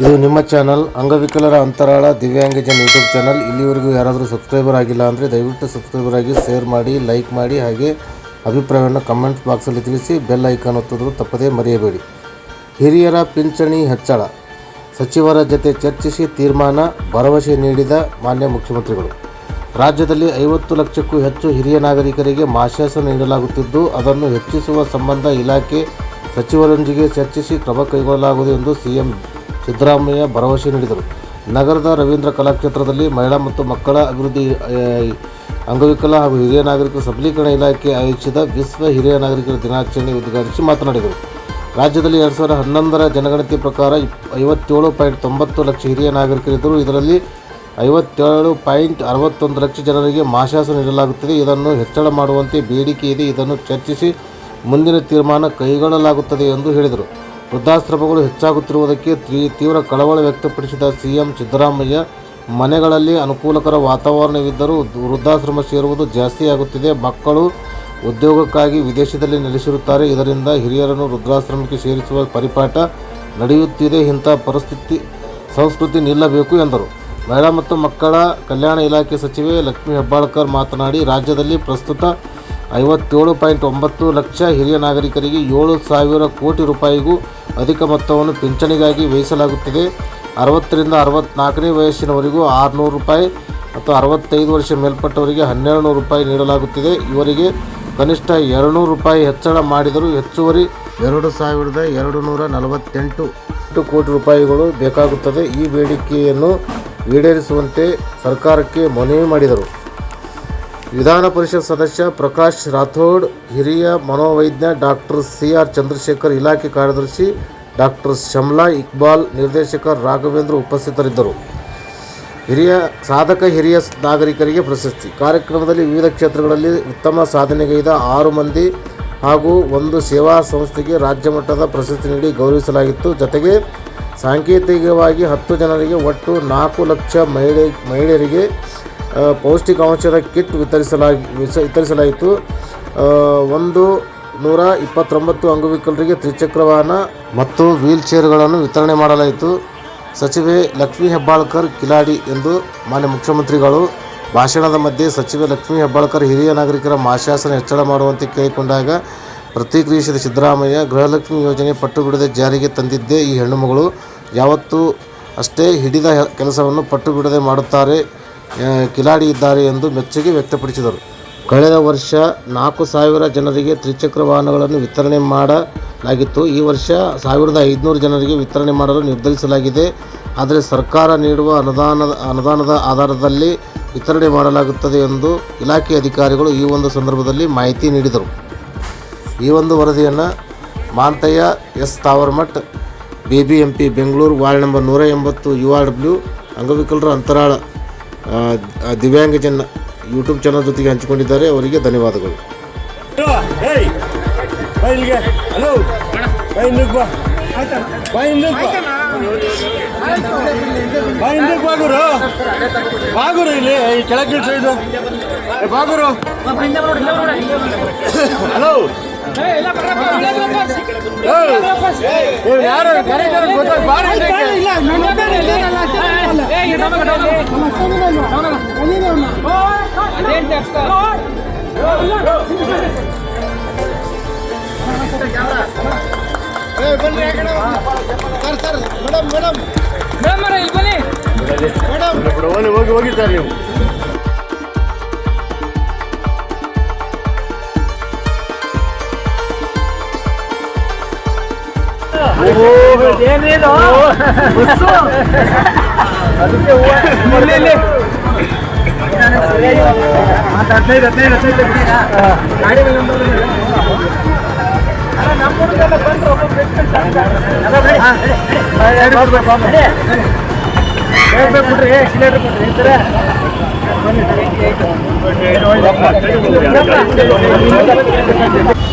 ಇದು ನಿಮ್ಮ ಚಾನಲ್ ಅಂಗವಿಕಲರ ಅಂತರಾಳ ದಿವ್ಯಾಂಗಜನ್ ಯೂಟ್ಯೂಬ್ ಚಾನಲ್ ಇಲ್ಲಿವರೆಗೂ ಯಾರಾದರೂ ಸಬ್ಸ್ಕ್ರೈಬರ್ ಆಗಿಲ್ಲ ಅಂದರೆ ದಯವಿಟ್ಟು ಸಬ್ಸ್ಕ್ರೈಬರ್ ಆಗಿ ಶೇರ್ ಮಾಡಿ ಲೈಕ್ ಮಾಡಿ, ಹಾಗೆ ಅಭಿಪ್ರಾಯವನ್ನು ಕಮೆಂಟ್ ಬಾಕ್ಸಲ್ಲಿ ತಿಳಿಸಿ ಬೆಲ್ ಐಕಾನ್ ಒತ್ತೋದು ತಪ್ಪದೇ ಮರೆಯಬೇಡಿ. ಹಿರಿಯರ ಪಿಂಚಣಿ ಹೆಚ್ಚಳ. ಸಚಿವರ ಜತೆ ಚರ್ಚಿಸಿ ತೀರ್ಮಾನ, ಭರವಸೆ ನೀಡಿದ ಮಾನ್ಯ ಮುಖ್ಯಮಂತ್ರಿಗಳು. ರಾಜ್ಯದಲ್ಲಿ ಐವತ್ತು ಲಕ್ಷಕ್ಕೂ ಹೆಚ್ಚು ಹಿರಿಯ ನಾಗರಿಕರಿಗೆ ಮಾಶಾಸನ ನೀಡಲಾಗುತ್ತಿದ್ದು, ಅದನ್ನು ಹೆಚ್ಚಿಸುವ ಸಂಬಂಧ ಇಲಾಖೆ ಸಚಿವರೊಂದಿಗೆ ಚರ್ಚಿಸಿ ಕ್ರಮ ಕೈಗೊಳ್ಳಲಾಗುವುದು ಎಂದು ಸಿಎಂ ಸಿದ್ದರಾಮಯ್ಯ ಭರವಸೆ ನೀಡಿದರು. ನಗರದ ರವೀಂದ್ರ ಕಲಾಕ್ಷೇತ್ರದಲ್ಲಿ ಮಹಿಳಾ ಮತ್ತು ಮಕ್ಕಳ ಅಭಿವೃದ್ಧಿ ಅಂಗವಿಕಲ ಹಾಗೂ ಹಿರಿಯ ನಾಗರಿಕರ ಸಬಲೀಕರಣ ಇಲಾಖೆ ಆಯೋಜಿಸಿದ ವಿಶ್ವ ಹಿರಿಯ ನಾಗರಿಕರ ದಿನಾಚರಣೆ ಉದ್ಘಾಟಿಸಿ ಮಾತನಾಡಿದರು. ರಾಜ್ಯದಲ್ಲಿ ಎರಡು ಸಾವಿರದ ಹನ್ನೊಂದರ ಜನಗಣತಿ ಪ್ರಕಾರ ಐವತ್ತೇಳು ಪಾಯಿಂಟ್ ತೊಂಬತ್ತು ಲಕ್ಷ ಹಿರಿಯ ನಾಗರಿಕರಿದ್ದರು. ಇದರಲ್ಲಿ ಐವತ್ತೇಳು ಪಾಯಿಂಟ್ ಅರವತ್ತೊಂದು ಲಕ್ಷ ಜನರಿಗೆ ಮಾಶಾಸನ ನೀಡಲಾಗುತ್ತದೆ. ಇದನ್ನು ಹೆಚ್ಚಳ ಮಾಡುವಂತೆ ಬೇಡಿಕೆ ಇದೆ. ಇದನ್ನು ಚರ್ಚಿಸಿ ಮುಂದಿನ ತೀರ್ಮಾನ ಕೈಗೊಳ್ಳಲಾಗುತ್ತದೆ ಎಂದು ಹೇಳಿದರು. ವೃದ್ಧಾಶ್ರಮಗಳು ಹೆಚ್ಚಾಗುತ್ತಿರುವುದಕ್ಕೆ ತೀವ್ರ ಕಳವಳ ವ್ಯಕ್ತಪಡಿಸಿದ ಸಿಎಂ ಸಿದ್ದರಾಮಯ್ಯ, ಮನೆಗಳಲ್ಲಿ ಅನುಕೂಲಕರ ವಾತಾವರಣವಿದ್ದರೂ ವೃದ್ಧಾಶ್ರಮ ಸೇರುವುದು ಜಾಸ್ತಿಯಾಗುತ್ತಿದೆ ಮಕ್ಕಳು ಉದ್ಯೋಗಕ್ಕಾಗಿ ವಿದೇಶದಲ್ಲಿ ನೆಲೆಸಿರುತ್ತಾರೆ. ಇದರಿಂದ ಹಿರಿಯರನ್ನು ವೃದ್ಧಾಶ್ರಮಕ್ಕೆ ಸೇರಿಸುವ ಪರಿಪಾಠ ನಡೆಯುತ್ತಿದೆ. ಇಂಥ ಪರಿಸ್ಥಿತಿ ಸಂಸ್ಕೃತಿ ನಿಲ್ಲಬೇಕು ಎಂದರು. ಮಹಿಳಾ ಮತ್ತು ಮಕ್ಕಳ ಕಲ್ಯಾಣ ಇಲಾಖೆ ಸಚಿವೆ ಲಕ್ಷ್ಮೀ ಹೆಬ್ಬಾಳ್ಕರ್ ಮಾತನಾಡಿ, ರಾಜ್ಯದಲ್ಲಿ ಪ್ರಸ್ತುತ ಐವತ್ತೇಳು ಪಾಯಿಂಟ್ ಒಂಬತ್ತು ಲಕ್ಷ ಹಿರಿಯ ನಾಗರಿಕರಿಗೆ ಏಳು ಸಾವಿರ ಕೋಟಿ ರೂಪಾಯಿಗೂ ಅಧಿಕ ಮೊತ್ತವನ್ನು ಪಿಂಚಣಿಗಾಗಿ ವ್ಯಯಿಸಲಾಗುತ್ತಿದೆ. ಅರವತ್ತರಿಂದ ಅರವತ್ತ್ನಾಲ್ಕನೇ ವಯಸ್ಸಿನವರೆಗೂ ಆರುನೂರು ರೂಪಾಯಿ ಮತ್ತು ಅರವತ್ತೈದು ವರ್ಷ ಮೇಲ್ಪಟ್ಟವರಿಗೆ ಹನ್ನೆರಡು ನೂರು ರೂಪಾಯಿ ನೀಡಲಾಗುತ್ತಿದೆ. ಇವರಿಗೆ ಕನಿಷ್ಠ ಎರಡುನೂರು ರೂಪಾಯಿ ಹೆಚ್ಚಳ ಮಾಡಿದರೂ ಹೆಚ್ಚುವರಿ ಎರಡು ಸಾವಿರದ ಎರಡು ನೂರ ನಲವತ್ತೆಂಟು ಕೋಟಿ ರೂಪಾಯಿಗಳು ಬೇಕಾಗುತ್ತದೆ. ಈ ಬೇಡಿಕೆಯನ್ನು ಈಡೇರಿಸುವಂತೆ ಸರ್ಕಾರಕ್ಕೆ ಮನವಿ ಮಾಡಿದರು. ವಿಧಾನ ಪರಿಷತ್ ಸದಸ್ಯ ಪ್ರಕಾಶ್ ರಾಥೋಡ್, ಹಿರಿಯ ಮನೋವೈಜ್ಞ ಡಾಕ್ಟರ್ ಸಿ ಆರ್ ಚಂದ್ರಶೇಖರ್ ಇಲಾಖೆ ಕಾರ್ಯದರ್ಶಿ ಡಾಕ್ಟರ್ ಶಮ್ಲಾ ಇಕ್ಬಾಲ್, ನಿರ್ದೇಶಕ ರಾಘವೇಂದ್ರ ಉಪಸ್ಥಿತರಿದ್ದರು. ಹಿರಿಯ ಸಾಧಕ, ಹಿರಿಯ ನಾಗರಿಕರಿಗೆ ಪ್ರಶಸ್ತಿ. ಕಾರ್ಯಕ್ರಮದಲ್ಲಿ ವಿವಿಧ ಕ್ಷೇತ್ರಗಳಲ್ಲಿ ಉತ್ತಮ ಸಾಧನೆಗೈದ ಆರು ಮಂದಿ ಹಾಗೂ ಒಂದು ಸೇವಾ ಸಂಸ್ಥೆಗೆ ರಾಜ್ಯ ಮಟ್ಟದ ಪ್ರಶಸ್ತಿ ನೀಡಿ ಗೌರವಿಸಲಾಗಿತ್ತು. ಜೊತೆಗೆ ಸಾಂಕೇತಿಕವಾಗಿ ಹತ್ತು ಜನರಿಗೆ ಒಟ್ಟು ನಾಲ್ಕು ಲಕ್ಷ ಮಹಿಳೆ, ಮಹಿಳೆಯರಿಗೆ ಪೌಷ್ಟಿಕಾಂಶದ ಕಿಟ್ ವಿತರಿಸಲಾಗಿ ವಿತರಿಸಲಾಯಿತು. ಒಂದು ನೂರ ಇಪ್ಪತ್ತೊಂಬತ್ತು ಅಂಗವಿಕಲರಿಗೆ ತ್ರಿಚಕ್ರ ವಾಹನ ಮತ್ತು ವೀಲ್ ಚೇರ್ಗಳನ್ನು ವಿತರಣೆ ಮಾಡಲಾಯಿತು. ಸಚಿವೆ ಲಕ್ಷ್ಮೀ ಹೆಬ್ಬಾಳ್ಕರ್ ಕಿಲಾಡಿ ಎಂದು ಮಾನ್ಯ ಮುಖ್ಯಮಂತ್ರಿಗಳು ಭಾಷಣದ ಮಧ್ಯೆ ಸಚಿವೆ ಲಕ್ಷ್ಮೀ ಹೆಬ್ಬಾಳ್ಕರ್ ಹಿರಿಯ ನಾಗರಿಕರ ಮಾಶಾಸನ ಹೆಚ್ಚಳ ಮಾಡುವಂತೆ ಕೇಳಿಕೊಂಡಾಗ ಪ್ರತಿಕ್ರಿಯಿಸಿದ ಸಿದ್ದರಾಮಯ್ಯ, ಗೃಹಲಕ್ಷ್ಮಿ ಯೋಜನೆ ಪಟ್ಟು ಬಿಡದೆ ಜಾರಿಗೆ ತಂದಿದ್ದೇ ಈ ಹೆಣ್ಣುಮಗಳು. ಯಾವತ್ತೂ ಅಷ್ಟೇ ಹಿಡಿದ ಕೆಲಸವನ್ನು ಪಟ್ಟು ಬಿಡದೆ ಮಾಡುತ್ತಾರೆ. ಕಿಲಾಡಿ ಇದ್ದಾರೆ ಎಂದು ಮೆಚ್ಚುಗೆ ವ್ಯಕ್ತಪಡಿಸಿದರು. ಕಳೆದ ವರ್ಷ ನಾಲ್ಕು ಸಾವಿರ ಜನರಿಗೆ ತ್ರಿಚಕ್ರ ವಾಹನಗಳನ್ನು ವಿತರಣೆ ಮಾಡಲಾಗಿತ್ತು. ಈ ವರ್ಷ ಸಾವಿರದ ಐದುನೂರು ಜನರಿಗೆ ವಿತರಣೆ ಮಾಡಲು ನಿರ್ಧರಿಸಲಾಗಿದೆ. ಆದರೆ ಸರ್ಕಾರ ನೀಡುವ ಅನುದಾನದ ಅನುದಾನದ ಆಧಾರದಲ್ಲಿ ವಿತರಣೆ ಮಾಡಲಾಗುತ್ತದೆ ಎಂದು ಇಲಾಖೆ ಅಧಿಕಾರಿಗಳು ಈ ಒಂದು ಸಂದರ್ಭದಲ್ಲಿ ಮಾಹಿತಿ ನೀಡಿದರು. ಈ ಒಂದು ವರದಿಯನ್ನು Manthayya S Tavarmath, B B M P Bengaluru ward number ನೂರ ಎಂಬತ್ತು ಯು ಆರ್ ಡಬ್ಲ್ಯೂ, ಅಂಗವಿಕಲರ ಅಂತರಾಳ ದಿವ್ಯಾಂಗಜನ್ ಯೂಟ್ಯೂಬ್ ಚಾನಲ್ ಜೊತೆಗೆ ಹಂಚಿಕೊಂಡಿದ್ದಾರೆ. ಅವರಿಗೆ ಧನ್ಯವಾದಗಳು. ಏಯ್ ಬಾ ಇಲ್ಲಿಗೆ. ಹಲೋ ಯಾರು ಹಿಂದಕ್ಕೆ ಬಾ. ಬಾ ಹಿಂದಕ್ಕೆ ಬಾ. ಬಾ ಹಿಂದಕ್ಕೆ ಬಾ ಗುರು. ಬಾ ಇಲ್ಲಿ ಈ ಕೆಳಗೆ ಹಲೋ. ಯಾರು ಕರೀತಾರೆ ಗೊತ್ತಾಗ ಬಾ ಹಿಂದಕ್ಕೆ. ಏಯ್, ಬನ್ನಿ ಆ ಕಡೆ sir sir madam madam madam ಹೋಗಿ ಹೋಗಿ ಸರ್ ನೀವು ಏನೇನು ಅದಕ್ಕೆ ಹದಿನೈದು ಹದಿನೈದು ಯಾರು ಕುತ್ಕೊಬಾರ್ದು ಯಾಕ್ರಪ್ಪ ಬಿಡ್ರಿ ಸರ್. ಹೇಳಿ